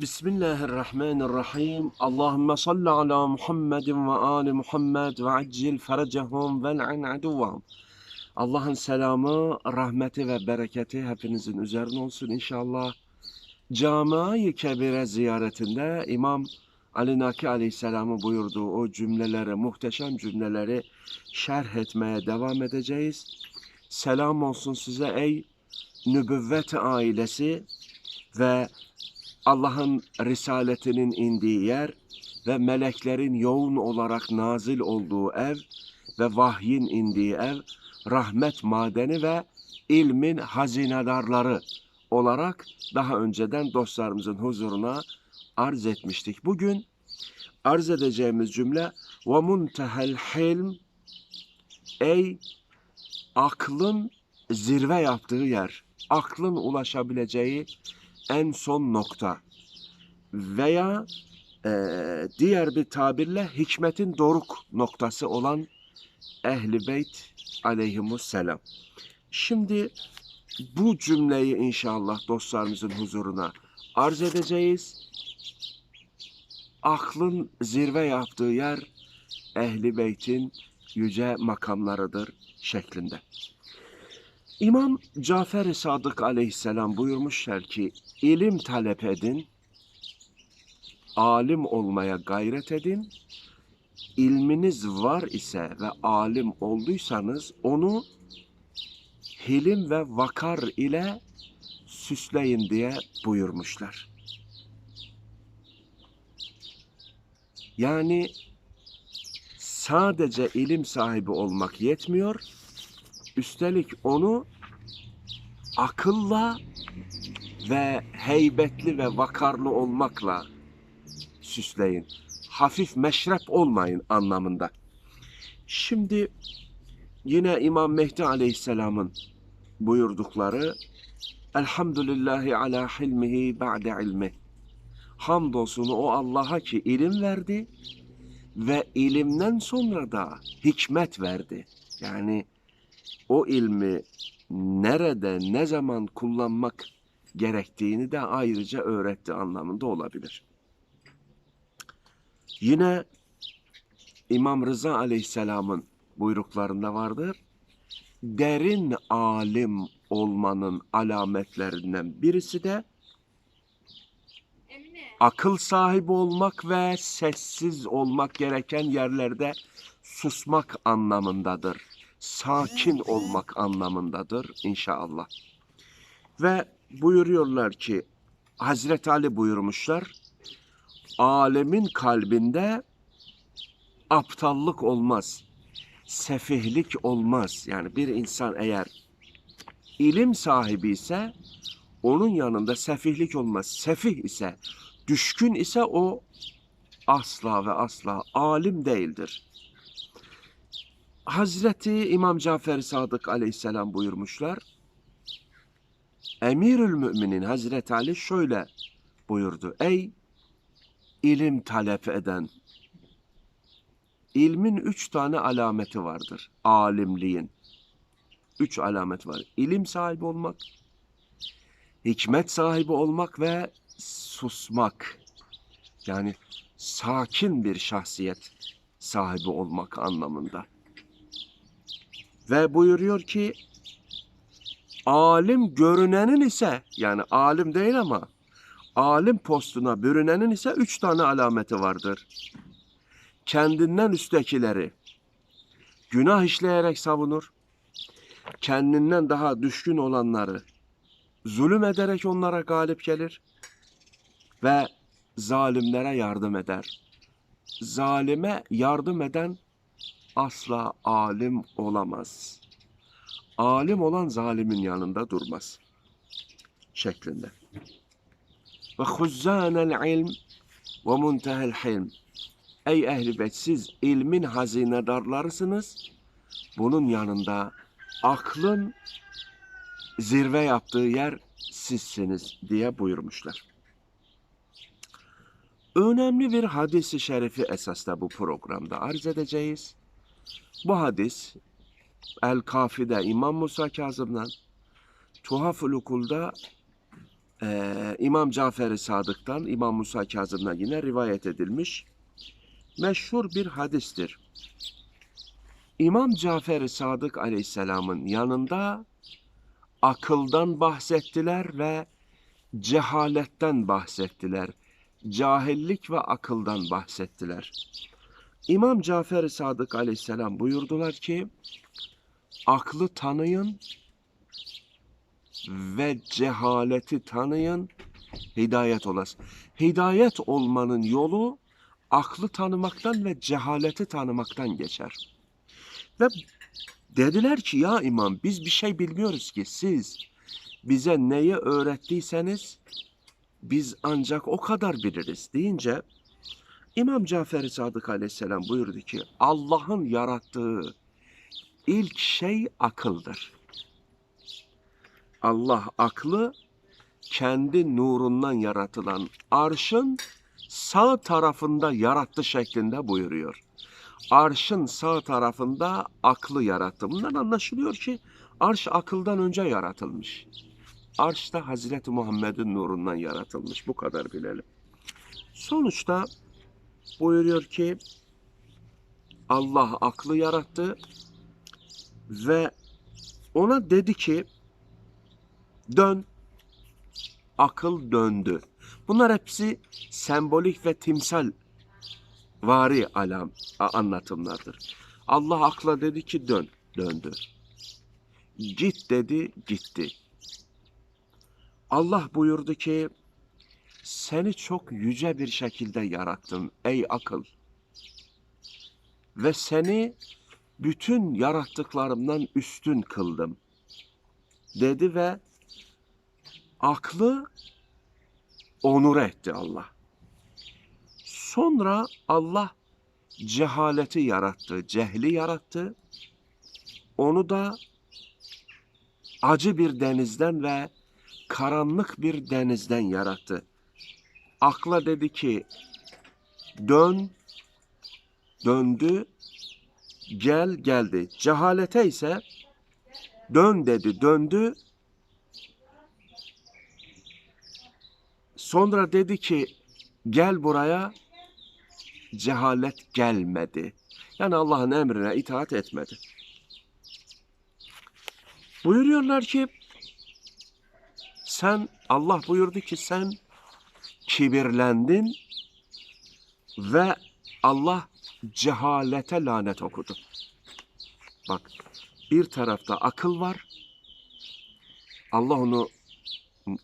Bismillahirrahmanirrahim. Allahümme salli ala Muhammedin ve ali Muhammed ve accil ferecehum ve l'an aduvahum. Allah'ın selamı, rahmeti ve bereketi hepinizin üzerine olsun inşallah. Cami-i Kebire ziyaretinde İmam Ali Naki Aleyhisselam'ı buyurduğu o cümleleri, muhteşem cümleleri şerh etmeye devam edeceğiz. Selam olsun size ey nübüvvet ailesi ve Allah'ın risaletinin indiği yer ve meleklerin yoğun olarak nazil olduğu ev ve vahyin indiği ev, rahmet madeni ve ilmin hazinedarları olarak daha önceden dostlarımızın huzuruna arz etmiştik. Bugün arz edeceğimiz cümle ve muntehel hilm ey aklın zirve yaptığı yer, aklın ulaşabileceği en son nokta veya eee, diğer bir tabirle hikmetin doruk noktası olan Ehli Beyt aleyhimusselam. Şimdi bu cümleyi inşallah dostlarımızın huzuruna arz edeceğiz. Aklın zirve yaptığı yer Ehli Beyt'in yüce makamlarıdır şeklinde. İmam Cafer-i Sadık aleyhisselam buyurmuşlar ki ilim talep edin, alim olmaya gayret edin. İlminiz var ise ve alim olduysanız onu hilim ve vakar ile süsleyin diye buyurmuşlar. Yani sadece ilim sahibi olmak yetmiyor. Üstelik onu akılla ve heybetli ve vakarlı olmakla süsleyin. Hafif meşrep olmayın anlamında. Şimdi yine İmam Mehdi Aleyhisselam'ın buyurdukları Elhamdülillahi ala hilmihi ba'de ilmi. Hamdolsun o Allah'a ki ilim verdi ve ilimden sonra da hikmet verdi. Yani o ilmi nerede, ne zaman kullanmak gerektiğini de ayrıca öğretti anlamında olabilir. Yine İmam Rıza Aleyhisselam'ın buyruklarında vardır. Derin alim olmanın alametlerinden birisi de akıl sahibi olmak ve sessiz olmak gereken yerlerde susmak anlamındadır. Sakin olmak anlamındadır inşallah. Ve buyuruyorlar ki Hazreti Ali buyurmuşlar. Alemin kalbinde aptallık olmaz. Sefihlik olmaz. Yani bir insan eğer ilim sahibi ise onun yanında sefihlik olmaz. Sefih ise, düşkün ise o asla ve asla alim değildir. Hazreti İmam Cafer Sadık aleyhisselam buyurmuşlar. Emirül Müminin Hazreti Ali şöyle buyurdu. Ey ilim talep eden, ilmin üç tane alameti vardır. Alimliğin. Üç alamet var. İlim sahibi olmak, hikmet sahibi olmak ve susmak. Yani sakin bir şahsiyet sahibi olmak anlamında. Ve buyuruyor ki alim görünenin ise yani alim değil ama alim postuna bürünenin ise üç tane alameti vardır. Kendinden üsttekileri günah işleyerek savunur. Kendinden daha düşkün olanları zulüm ederek onlara galip gelir ve zalimlere yardım eder. Zalime yardım eden asla alim olamaz. Alim olan zalimin yanında durmaz. Şeklinde. Ve huzzânel ilm ve muntehel hilm. Ey ehli beyt siz ilmin hazinedarlarısınız. Bunun yanında aklın zirve yaptığı yer sizsiniz diye buyurmuşlar. Önemli bir hadisi şerifi esasda bu programda arz edeceğiz. Bu hadis El Kafi'de İmam Musa Kazım'dan Tuhaf-ül Ukul'da eee, İmam Cafer-i Sadık'tan İmam Musa Kazım'dan yine rivayet edilmiş. Meşhur bir hadistir. İmam Cafer-i Sadık Aleyhisselam'ın yanında akıldan bahsettiler ve cehaletten bahsettiler. Cahillik ve akıldan bahsettiler. İmam Cafer-i Sadık Aleyhisselam buyurdular ki, aklı tanıyın ve cehaleti tanıyın, hidayet olasın. Hidayet olmanın yolu aklı tanımaktan ve cehaleti tanımaktan geçer. Ve dediler ki ya imam biz bir şey bilmiyoruz ki siz bize neyi öğrettiyseniz biz ancak o kadar biliriz deyince İmam Cafer-i Sadık Aleyhisselam buyurdu ki Allah'ın yarattığı ilk şey akıldır. Allah aklı kendi nurundan yaratılan arşın sağ tarafında yarattı şeklinde buyuruyor. Arşın sağ tarafında aklı yarattı. Bundan anlaşılıyor ki arş akıldan önce yaratılmış. Arş da Hazreti Muhammed'in nurundan yaratılmış. Bu kadar bilelim. Sonuçta buyuruyor ki Allah aklı yarattı ve ona dedi ki dön. Akıl döndü. Bunlar hepsi sembolik ve timsal vari alam anlatımlardır. Allah akla dedi ki dön, döndü. Git dedi, gitti. Allah buyurdu ki seni çok yüce bir şekilde yarattım ey akıl. Ve seni bütün yarattıklarımdan üstün kıldım. Dedi ve aklı onur etti Allah. Sonra Allah cehaleti yarattı, cehli yarattı. Onu da acı bir denizden ve karanlık bir denizden yarattı. Akla dedi ki dön, döndü, gel geldi. Cehalete ise dön dedi, döndü. Sonra dedi ki gel buraya, cehalet gelmedi. Yani Allah'ın emrine itaat etmedi. Buyuruyorlar ki sen Allah buyurdu ki sen kibirlendin ve Allah cehalete lanet okudu. Bak bir tarafta akıl var. Allah onu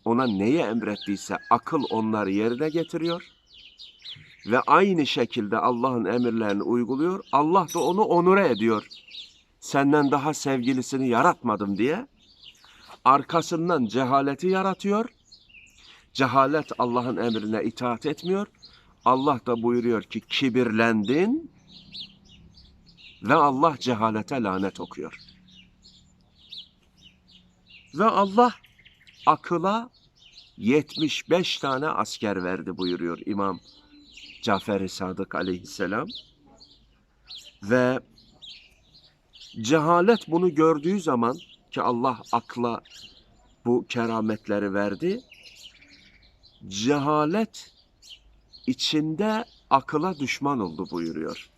ona neyi emrettiyse akıl onları yerine getiriyor. Ve aynı şekilde Allah'ın emirlerini uyguluyor. Allah da onu onure ediyor. Senden daha sevgilisini yaratmadım diye. Arkasından cehaleti yaratıyor. Cehalet Allah'ın emrine itaat etmiyor. Allah da buyuruyor ki kibirlendin ve Allah cehalete lanet okuyor. Ve Allah akıla 75 tane asker verdi buyuruyor İmam Cafer-i Sadık aleyhisselam. Ve cehalet bunu gördüğü zaman ki Allah akla bu kerametleri verdi. Cehalet içinde akıla düşman oldu buyuruyor.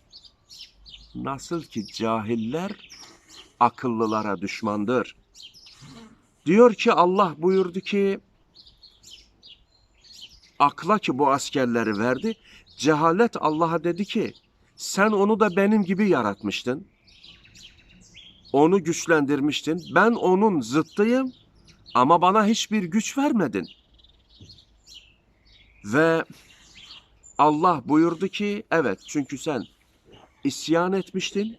Nasıl ki cahiller akıllılara düşmandır. Diyor ki Allah buyurdu ki akla ki bu askerleri verdi. Cehalet Allah'a dedi ki sen onu da benim gibi yaratmıştın. Onu güçlendirmiştin. Ben onun zıttıyım ama bana hiçbir güç vermedin. Ve Allah buyurdu ki evet çünkü sen isyan etmiştin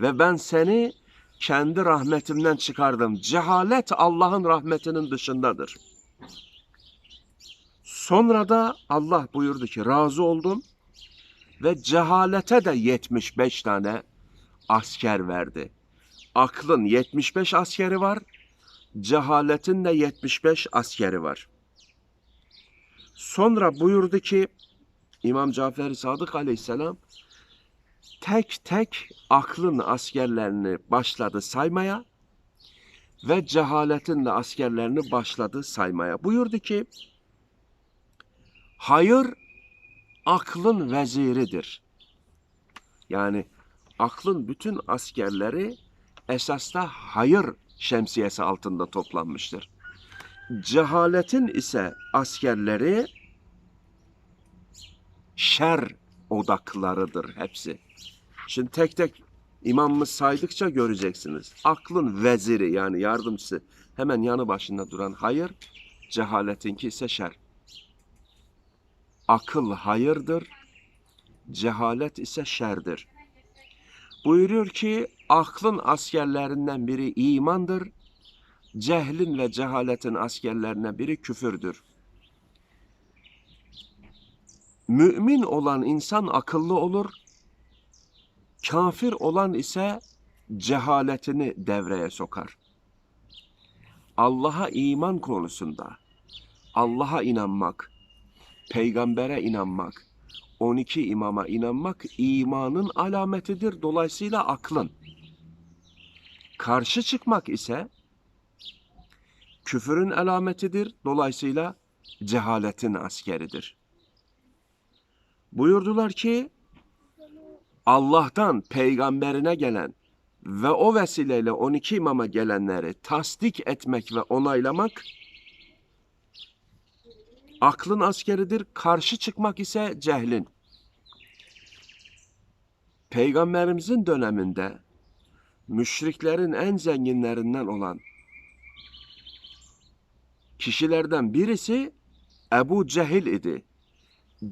ve ben seni kendi rahmetimden çıkardım. Cehalet Allah'ın rahmetinin dışındadır. Sonra da Allah buyurdu ki razı oldum ve cehalete de 75 tane asker verdi. Aklın 75 askeri var, cehaletin de 75 askeri var. Sonra buyurdu ki İmam Cafer Sadık Aleyhisselam tek tek aklın askerlerini başladı saymaya ve cehaletin de askerlerini başladı saymaya. Buyurdu ki Hayır aklın veziridir. Yani aklın bütün askerleri esasda hayır şemsiyesi altında toplanmıştır. Cehaletin ise askerleri şer odaklarıdır hepsi. Şimdi tek tek imamımız saydıkça göreceksiniz. Aklın veziri yani yardımcısı hemen yanı başında duran hayır, cehaletinki ise şer. Akıl hayırdır, cehalet ise şerdir. Buyuruyor ki aklın askerlerinden biri imandır, cehlin ve cehaletin askerlerinden biri küfürdür. Mümin olan insan akıllı olur, kafir olan ise cehaletini devreye sokar. Allah'a iman konusunda Allah'a inanmak, peygambere inanmak, 12 imama inanmak imanın alametidir. Dolayısıyla aklın. Karşı çıkmak ise küfürün alametidir. Dolayısıyla cehaletin askeridir. Buyurdular ki Allah'tan peygamberine gelen ve o vesileyle 12 imama gelenleri tasdik etmek ve onaylamak aklın askeridir. Karşı çıkmak ise cehlin. Peygamberimizin döneminde müşriklerin en zenginlerinden olan kişilerden birisi Ebu Cehil idi.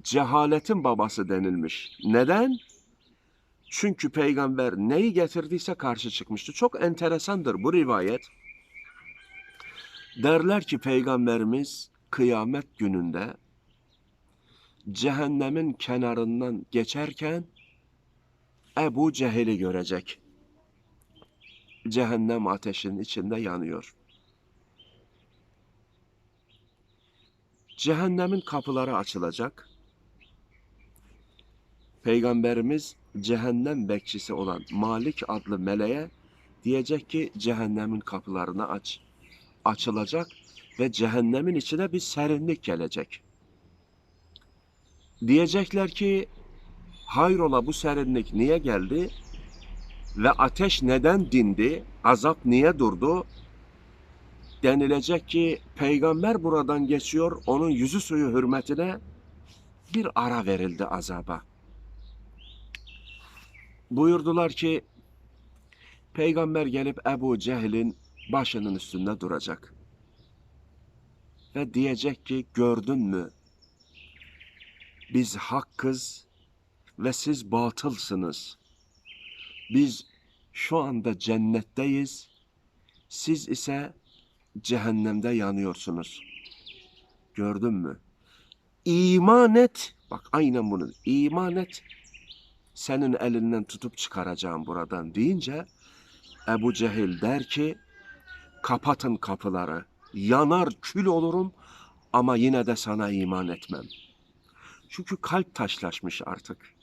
Cehaletin babası denilmiş. Neden? Çünkü peygamber neyi getirdiyse karşı çıkmıştı. Çok enteresandır bu rivayet. Derler ki peygamberimiz kıyamet gününde cehennemin kenarından geçerken Ebu Cehil'i görecek. Cehennem ateşinin içinde yanıyor. Cehennemin kapıları açılacak. Peygamberimiz cehennem bekçisi olan Malik adlı meleğe diyecek ki cehennemin kapılarını aç. Açılacak ve cehennemin içine bir serinlik gelecek. Diyecekler ki hayrola bu serinlik niye geldi? Ve ateş neden dindi? Azap niye durdu? Denilecek ki peygamber buradan geçiyor, onun yüzü suyu hürmetine bir ara verildi azaba. Buyurdular ki peygamber gelip Ebu Cehil'in başının üstünde duracak. Ve diyecek ki gördün mü? Biz hakkız ve siz batılsınız. Biz şu anda cennetteyiz. Siz ise cehennemde yanıyorsunuz. Gördün mü? İman et. Bak aynen bunu. İman et. Senin elinden tutup çıkaracağım buradan deyince Ebu Cehil der ki kapatın kapıları. Yanar kül olurum ama yine de sana iman etmem. Çünkü kalp taşlaşmış artık.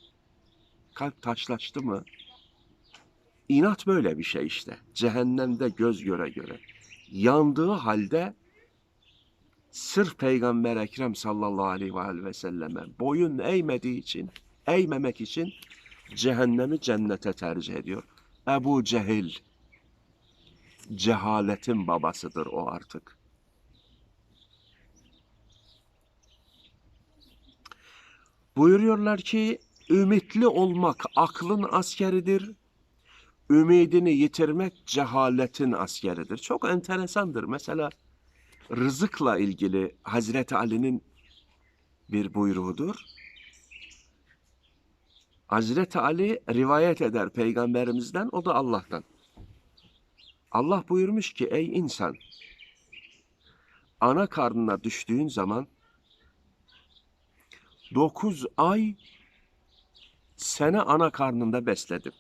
Kalp taşlaştı mı? İnat böyle bir şey işte. Cehennemde göz göre göre. Yandığı halde sırf Peygamber Ekrem sallallahu aleyhi ve, selleme boyun eğmediği için, eğmemek için cehennemi cennete tercih ediyor. Ebu Cehil, cehaletin babasıdır o artık. Buyuruyorlar ki ümitli olmak aklın askeridir. Ümidini yitirmek cehaletin askeridir. Çok enteresandır. Mesela rızıkla ilgili Hazreti Ali'nin bir buyruğudur. Hazreti Ali rivayet eder peygamberimizden, o da Allah'tan. Allah buyurmuş ki ey insan, ana karnına düştüğün zaman dokuz ay seni ana karnında besledim.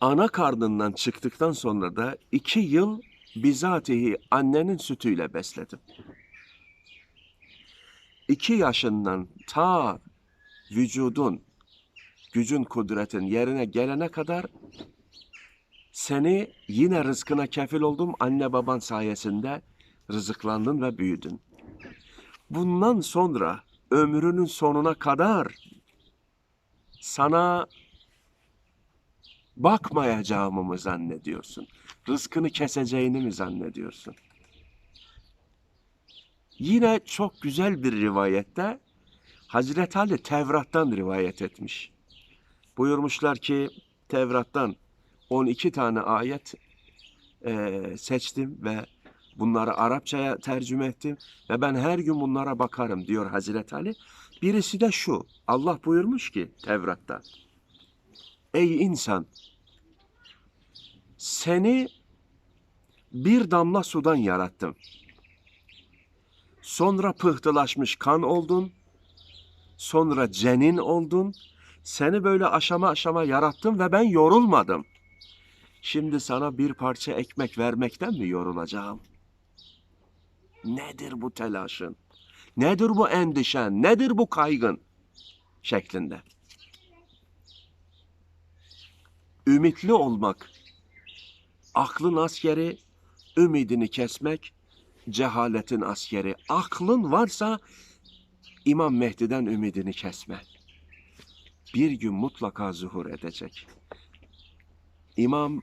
Ana karnından çıktıktan sonra da iki yıl bizatihi annenin sütüyle besledim. İki yaşından ta vücudun, gücün, kudretin yerine gelene kadar seni yine rızkına kefil oldum. Anne baban sayesinde rızıklandın ve büyüdün. bundan sonra ömrünün sonuna kadar sana bakmayacağımı mı zannediyorsun? Rızkını keseceğini mi zannediyorsun? Yine çok güzel bir rivayette Hazreti Ali Tevrat'tan rivayet etmiş. Buyurmuşlar ki Tevrat'tan 12 tane ayet eee, seçtim ve bunları Arapçaya tercüme ettim ve ben her gün bunlara bakarım diyor Hazreti Ali. Birisi de şu. Allah buyurmuş ki Tevrat'ta. Ey insan seni bir damla sudan yarattım. Sonra pıhtılaşmış kan oldun. Sonra cenin oldun. Seni böyle aşama aşama yarattım ve ben yorulmadım. Şimdi sana bir parça ekmek vermekten mi yorulacağım? Nedir bu telaşın? Nedir bu endişen? Nedir bu kaygın? Şeklinde. Ümitli olmak, aklın askeri, ümidini kesmek, cehaletin askeri. Aklın varsa İmam Mehdi'den ümidini kesme. Bir gün mutlaka zuhur edecek. İmam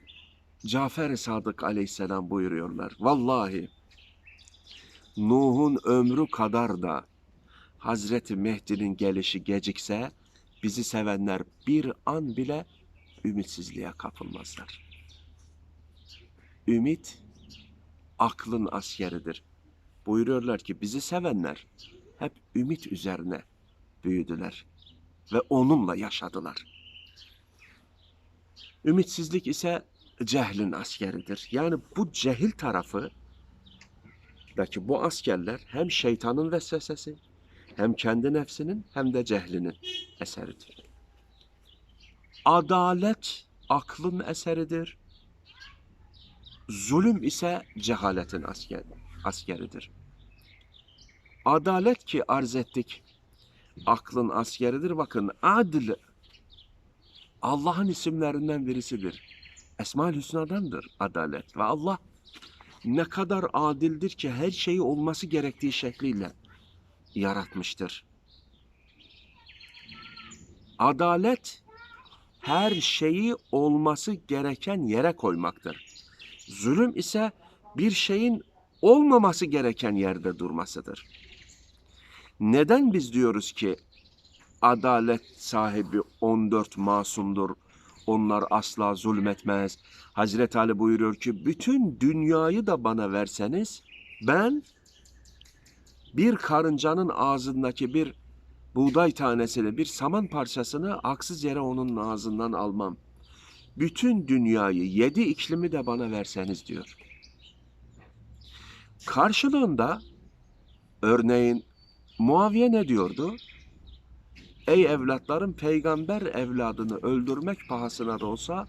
Cafer-i Sadık aleyhisselam buyuruyorlar. Vallahi Nuh'un ömrü kadar da Hazreti Mehdi'nin gelişi gecikse bizi sevenler bir an bile ümitsizliğe kapılmazlar. Ümit aklın askeridir. Buyuruyorlar ki bizi sevenler hep ümit üzerine büyüdüler ve onunla yaşadılar. Ümitsizlik ise cehlin askeridir. Yani bu cehil tarafı daki bu askerler hem şeytanın vesvesesi hem kendi nefsinin hem de cehlinin eseridir. Adalet aklın eseridir. Zulüm ise cehaletin asker, askeridir. Adalet ki arz ettik. Aklın askeridir. Bakın adil Allah'ın isimlerinden birisidir. Esma-ül Hüsna'dandır adalet. Ve Allah ne kadar adildir ki her şeyi olması gerektiği şekliyle yaratmıştır. Adalet her şeyi olması gereken yere koymaktır. Zulüm ise bir şeyin olmaması gereken yerde durmasıdır. Neden biz diyoruz ki adalet sahibi 14 masumdur, onlar asla zulmetmez. Hazreti Ali buyuruyor ki bütün dünyayı da bana verseniz ben bir karıncanın ağzındaki bir buğday tanesini, bir saman parçasını haksız yere onun ağzından almam. Bütün dünyayı, yedi iklimi de bana verseniz diyor. Karşılığında örneğin Muaviye ne diyordu? Ey evlatlarım peygamber evladını öldürmek pahasına da olsa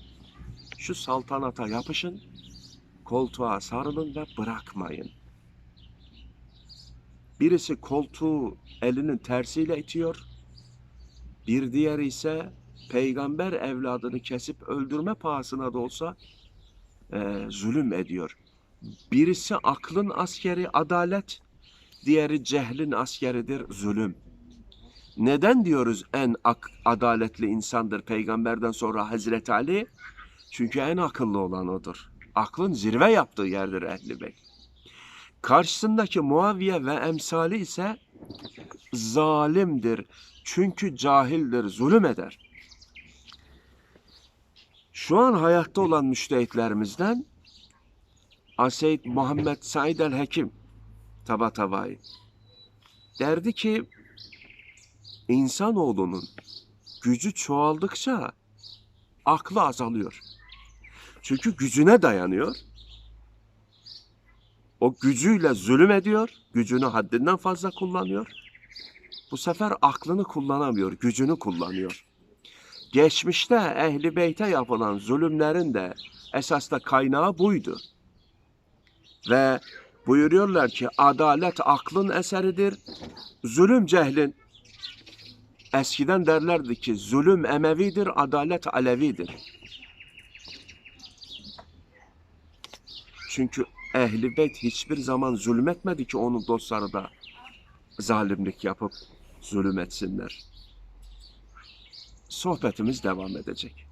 şu saltanata yapışın, koltuğa sarılın ve bırakmayın. Birisi koltuğu elinin tersiyle itiyor, bir diğeri ise peygamber evladını kesip öldürme pahasına da olsa e, zulüm ediyor. Birisi aklın askeri adalet, diğeri cehlin askeridir zulüm. Neden diyoruz en ak- adaletli insandır peygamberden sonra Hazreti Ali? Çünkü en akıllı olan odur. Aklın zirve yaptığı yerdir ehli beyt. Karşısındaki Muaviye ve emsali ise zalimdir. Çünkü cahildir, zulüm eder. Şu an hayatta olan müştehitlerimizden Aseyd Muhammed Said el-Hekim Tabatabai derdi ki insanoğlunun gücü çoğaldıkça aklı azalıyor. Çünkü gücüne dayanıyor. O gücüyle zulüm ediyor, gücünü haddinden fazla kullanıyor. Bu sefer aklını kullanamıyor, gücünü kullanıyor. Geçmişte ehli beyte yapılan zulümlerin de esasda kaynağı buydu. Ve buyuruyorlar ki adalet aklın eseridir, zulüm cehlin. Eskiden derlerdi ki zulüm Emevidir, adalet Alevidir. Çünkü ehli beyt hiçbir zaman zulmetmedi ki onun dostları da zalimlik yapıp zulüm etsinler. Sohbetimiz devam edecek.